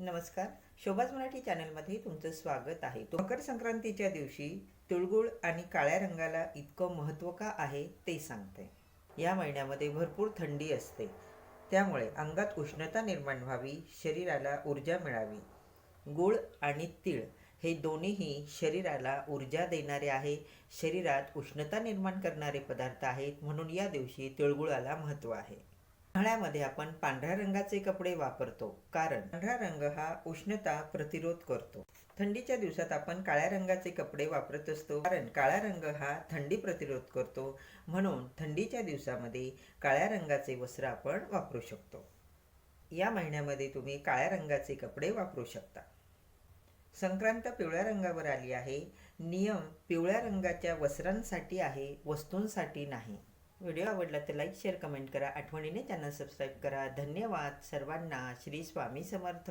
नमस्कार. शोभाज मराठी चॅनलमध्ये तुमचं स्वागत आहे. मकर संक्रांतीच्या दिवशी तिळगुळ आणि काळ्या रंगाला इतकं महत्त्व का आहे ते सांगते. या महिन्यामध्ये भरपूर थंडी असते. त्यामुळे अंगात उष्णता निर्माण व्हावी शरीराला ऊर्जा मिळावी. गुळ आणि तीळ हे दोन्हीही शरीराला ऊर्जा देणारे आहे शरीरात उष्णता निर्माण करणारे पदार्थ आहेत म्हणून या दिवशी तिळगुळाला महत्त्व आहे. उन्हाळ्यामध्ये आपण पांढऱ्या रंगाचे कपडे वापरतो कारण पांढरा रंग हा उष्णता प्रतिरोध करतो. थंडीच्या दिवसात आपण काळ्या रंगाचे कपडे वापरत असतो कारण काळा रंग हा थंडी प्रतिरोध करतो. म्हणून थंडीच्या दिवसामध्ये काळ्या रंगाचे वस्त्र आपण वापरू शकतो. या महिन्यामध्ये तुम्ही काळ्या रंगाचे कपडे वापरू शकता. संक्रांत पिवळ्या रंगावर आली आहे. नियम पिवळ्या रंगाच्या वस्त्रांसाठी आहे वस्तूंसाठी नाही. व्हिडिओ आवडला तर लाईक शेअर कमेंट करा. आठवणीने त्यांना सबस्क्राईब करा. धन्यवाद. सर्वांना श्री स्वामी समर्थ.